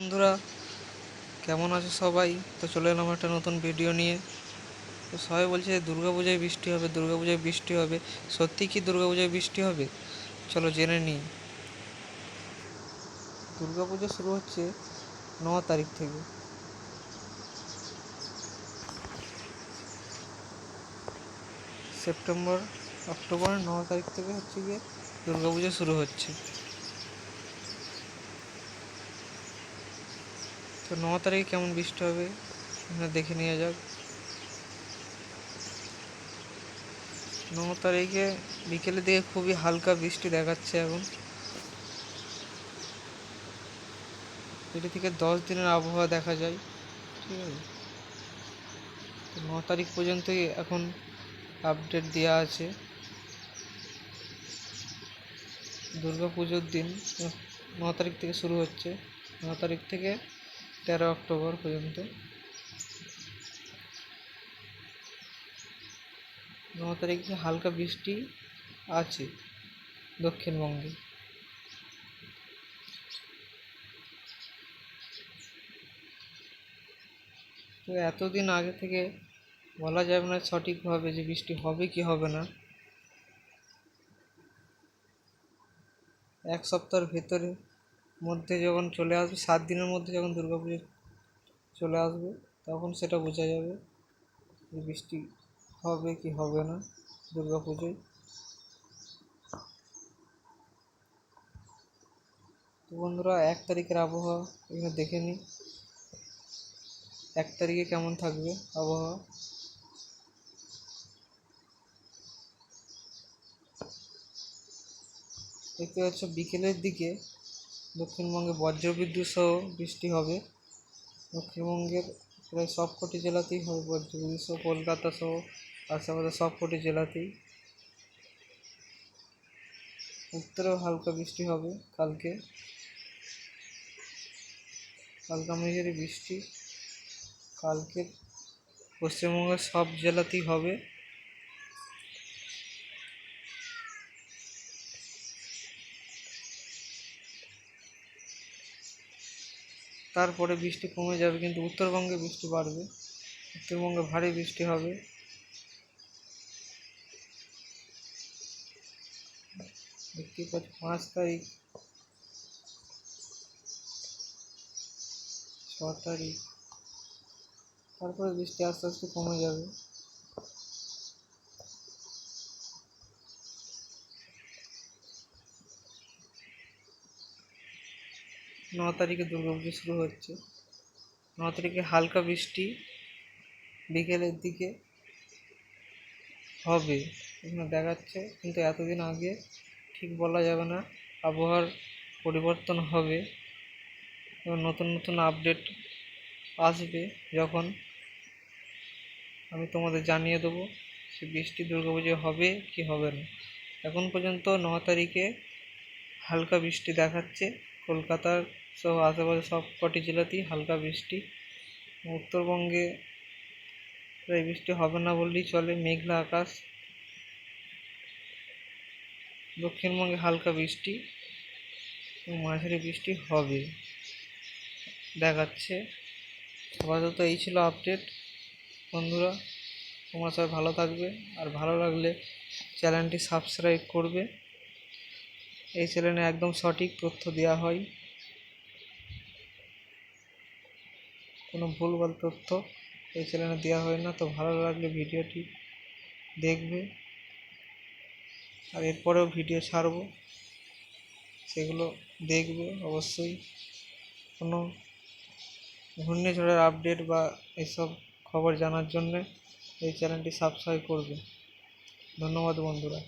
বন্ধুরা, কেমন আছো সবাই? তো চলে এলাম একটা নতুন ভিডিও নিয়ে। তো সবাই বলছে দুর্গা পূজায় বৃষ্টি হবে দুর্গা পূজায় বৃষ্টি হবে। সত্যি কি দুর্গা পূজায় বৃষ্টি হবে? চলো জেনে নিই। দুর্গা পুজো শুরু হচ্ছে ন তারিখ থেকে। সেপ্টেম্বর, অক্টোবর, ন তারিখ থেকে হচ্ছে গিয়ে দুর্গা পুজো শুরু হচ্ছে। তো ন তারিখে কেমন বৃষ্টি হবে দেখে নেওয়া যাক। ন তারিখে বিকেলের দিকে খুবই হালকা বৃষ্টি দেখাচ্ছে এখন। এটি থেকে দশ দিনের আবহাওয়া দেখা যায়, ঠিক আছে? ন তারিখ পর্যন্তই এখন আপডেট দেওয়া আছে। দুর্গা পুজোর দিন, ন তারিখ থেকে শুরু হচ্ছে। ন তারিখ থেকে তেরো অক্টোবর পর্যন্ত। ন তারিখে হালকা বৃষ্টি আছে দক্ষিণবঙ্গে। তো এতদিন আগে থেকে বলা যাবে না সঠিকভাবে যে বৃষ্টি হবে কি হবে না। এক সপ্তাহের ভেতরে মধ্যে যখন চলে আসবে, সাত দিনের মধ্যে যখন দুর্গা পুজো চলে আসবে, তখন সেটা বোঝা যাবে যে বৃষ্টি হবে কি হবে না দুর্গা পুজোয়। তো বন্ধুরা, এক তারিখের আবহাওয়া এখানে দেখে নিই। এক তারিখে কেমন থাকবে আবহাওয়া? দেখতে পাচ্ছ বিকেলের দিকে দক্ষিণবঙ্গে বজ্রবিদ্যুৎ সহ বৃষ্টি হবে। দক্ষিণবঙ্গের প্রায় সবকটি জেলাতেই হবে বজ্রবিদ্যুৎ সহ। কলকাতা সহ আশেপাশে সবকটি জেলাতেই। উত্তরেও হালকা বৃষ্টি হবে কালকে। হালকা মেঘের বৃষ্টি। কালকে পশ্চিমবঙ্গের সব জেলাতেই হবে। তারপরে বৃষ্টি কমে যাবে, কিন্তু উত্তরবঙ্গে বৃষ্টি বাড়বে, উত্তরবঙ্গে ভারী বৃষ্টি হবে। দেখতেই পাচ্ছ, পাঁচ তারিখ, ছ তারিখ। তারপরে বৃষ্টি আস্তে আস্তে কমে যাবে। ন তারিখে দুর্গা পুজো শুরু হচ্ছে। ন তারিখে হালকা বৃষ্টি বিকেলের দিকে হবে, এখানে দেখাচ্ছে, কিন্তু এতদিন আগে ঠিক বলা যাবে না। আবহাওয়ার পরিবর্তন হবে, এবং নতুন নতুন আপডেট আসবে যখন। আমি তোমাদের জানিয়ে দেবো সে বৃষ্টি দুর্গা পুজো হবে কি হবে না। এখন পর্যন্ত ন তারিখে হালকা বৃষ্টি দেখাচ্ছে। কলকাতার সহ আশেপাশে সব কটি জেলাতেই হালকা বৃষ্টি। উত্তরবঙ্গে প্রায় বৃষ্টি হবে না বললেই চলে, মেঘলা আকাশ। দক্ষিণবঙ্গে হালকা বৃষ্টি মাঝারি বৃষ্টি হবে। দেখাচ্ছে। আপাতত এই ছিল আপডেট বন্ধুরা, তোমরা সবাই ভালো থাকবে। আর ভালো লাগলে চ্যানেলটি সাবস্ক্রাইব করবে। এই চ্যানেলে একদম সঠিক তথ্য দেওয়া হয়। কোনো ভুলভাল তথ্য এই চ্যানেলে দেওয়া হয় না, তো ভালো লাগলে ভিডিওটি দেখবে। আর এরপরেও ভিডিও ছাড়বো, সেগুলো দেখবে অবশ্যই। কোনো ঘূর্ণিঝড়ের আপডেট বা এসব খবর জানার জন্যে এই চ্যানেলটি সাবস্ক্রাইব করবে। ধন্যবাদ বন্ধুরা।